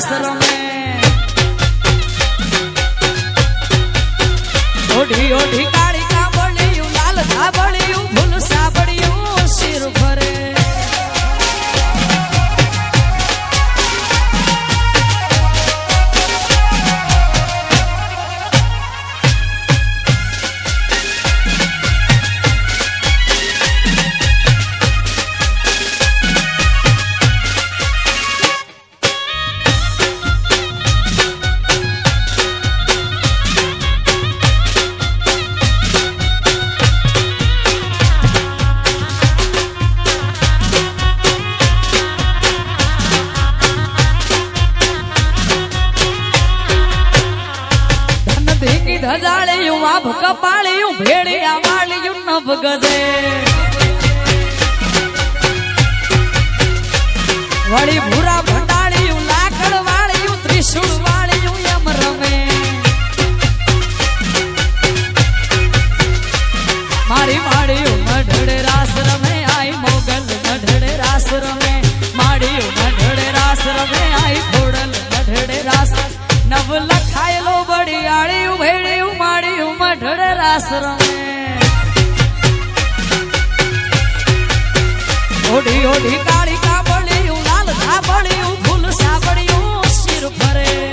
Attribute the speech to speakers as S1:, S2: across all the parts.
S1: રમે ઓઢી ઓઢી વળી ભૂરા ભંડાળિયું લાકડ વાળિયું ત્રિશુળ વાળિયું યમ રમે મારી માળિયું મઢડે રાસ રમે આઈ મોગલ મઢડે રાસ રમે માળિયું મઢડે રાસ રમે આઈ ખોડલ મઢડે રાસ નવ લખાયેલો બડી આળિયું ભેળિયું માળિયું મઢડે રાસ રમે ઓઢી ઓઢી pared.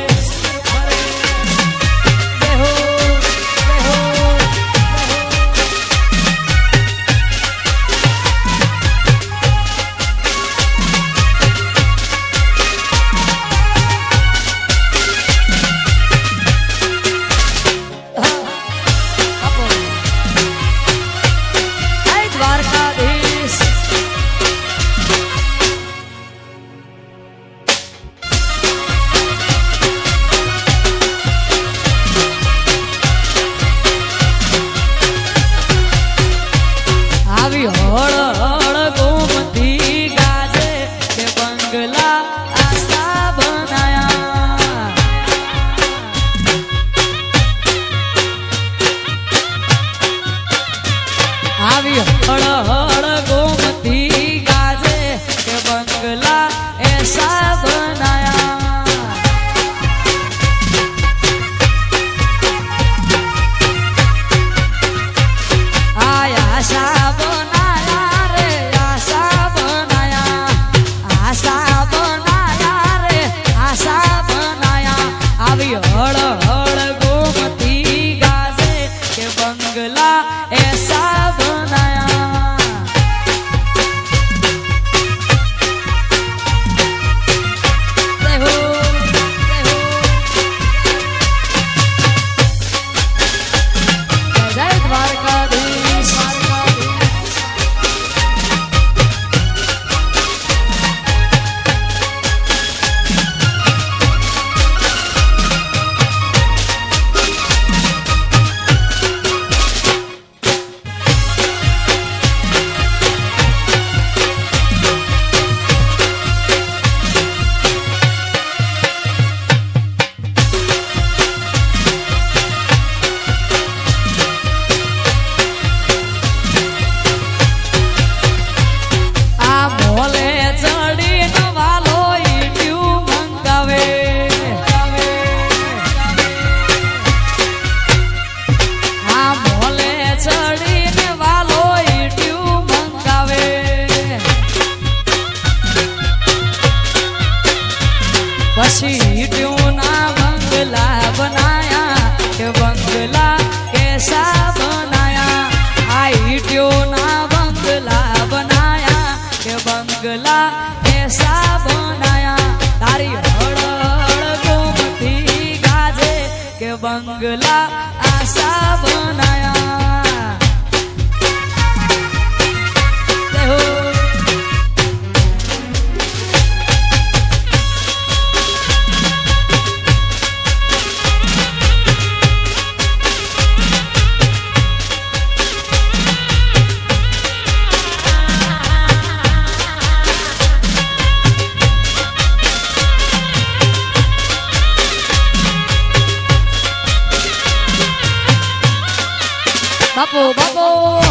S1: ela essa પછી ઈટ્યું ના બંગલા બનાયા કે બંગલા કેસા બનાયા? આ ઈટ્યું ના બંગલા બનાયા કે બંગલા કેસા બનાયા? તારી હળ હળ ગોમતી ગાજે કે બંગલા 宝宝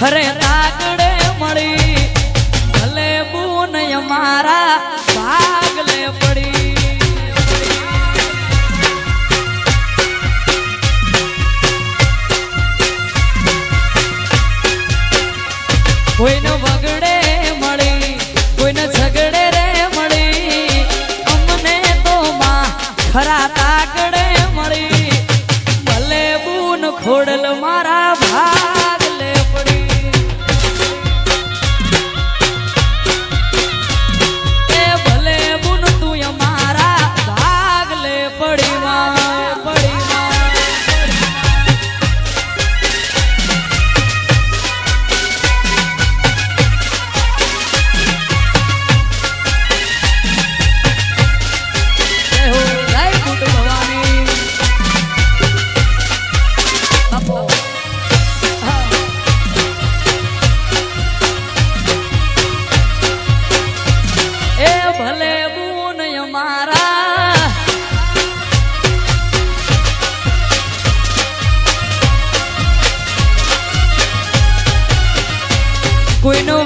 S1: Correct. મારા. કોઈનો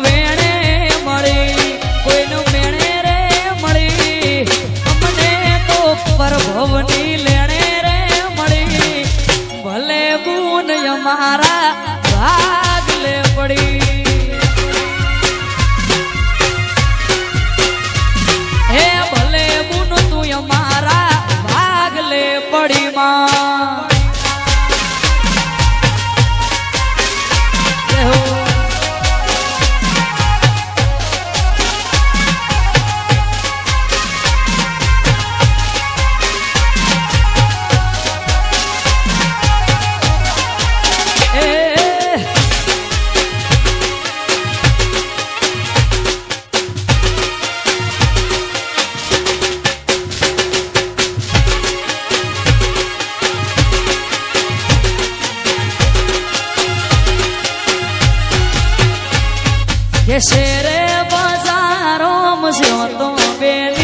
S1: શેરે બજારો મસ્યો તો બેલી